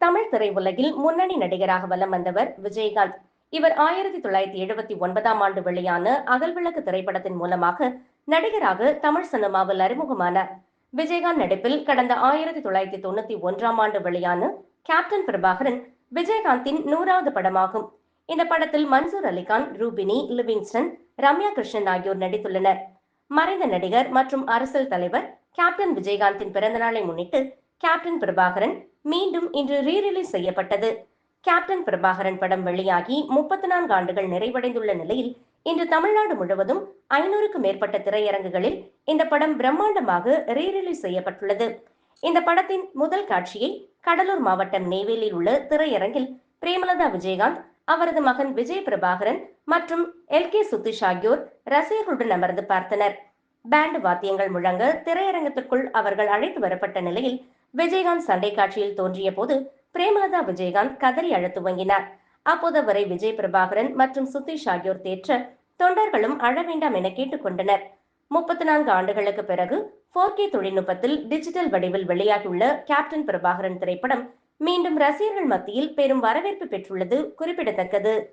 தமிழ் திரையுலகில் முன்னணி நடிகராக வலம் வந்தவர் விஜயகாந்த். இவர் ஆயிரத்தி தொள்ளாயிரத்தி எழுபத்தி ஒன்பதாம் ஆண்டு வெளியான அகல்விளக்கு திரைப்படத்தின் மூலமாக நடிகராக தமிழ் சினிமாவில் அறிமுகமானார் விஜயகாந்த் நடிப்பில் கடந்த ஆயிரத்தி தொள்ளாயிரத்தி தொண்ணூத்தி ஒன்றாம் ஆண்டு வெளியான கேப்டன் பிரபாகரன் விஜயகாந்தின் நூறாவது படமாகும். இந்த படத்தில் மன்சூர் அலிகான் ரூபினி லிவிங்ஸ்டன் ரம்யா கிருஷ்ணன் ஆகியோர் நடித்துள்ளனர். மறைந்த நடிகர் மற்றும் அரசியல் தலைவர் கேப்டன் விஜயகாந்தின் பிறந்தநாளை முன்னிட்டு கேப்டன் பிரபாகரன் மீண்டும் இன்று ரீரிலீஸ் செய்யப்பட்டது. கேப்டன் பிரபாகரன் படம் வெளியாகி முப்பத்தி நான்கு ஆண்டுகள் நிறைவடைந்துள்ள நிலையில் இன்று தமிழ்நாடு முழுவதும் ஐநூறுக்கும் மேற்பட்ட திரையரங்குகளில் இந்த படம் பிரம்மாண்டமாக ரீரிலீஸ் செய்யப்பட்டுள்ளது. இந்த படத்தின் முதல் காட்சியை கடலூர் மாவட்டம் நெய்வேலியில் உள்ள திரையரங்கில் பிரேமலதா விஜயகாந்த் அவரது மகன் விஜய் பிரபாகரன் மற்றும் எல் கே சுதீஷ் ஆகியோர் ரசிகர்களுடன் அமர்ந்து பார்த்தனர். பேண்ட் வாத்தியங்கள் முழங்க திரையரங்கத்திற்குள் அவர்கள் அழைத்து வரப்பட்ட நிலையில் விஜயகாந்த் சண்டை காட்சியில் தோன்றிய போது பிரேமலதா விஜயகாந்த் கதறி அழ துவங்கினார் அப்போது அவரை விஜய் பிரபாகரன் மற்றும் சுதீஷ் ஆகியோர் தேற்ற தொண்டர்களும் அழ வேண்டாம் என கேட்டுக்கொண்டனர் முப்பத்தி நான்கு ஆண்டுகளுக்கு பிறகு போர் கே தொழில்நுட்பத்தில் டிஜிட்டல் வடிவில் வெளியாகியுள்ள கேப்டன் பிரபாகரன் திரைப்படம் மீண்டும் ரசிகர்கள் மத்தியில் பெரும் வரவேற்பு பெற்றுள்ளது குறிப்பிடத்தக்கது.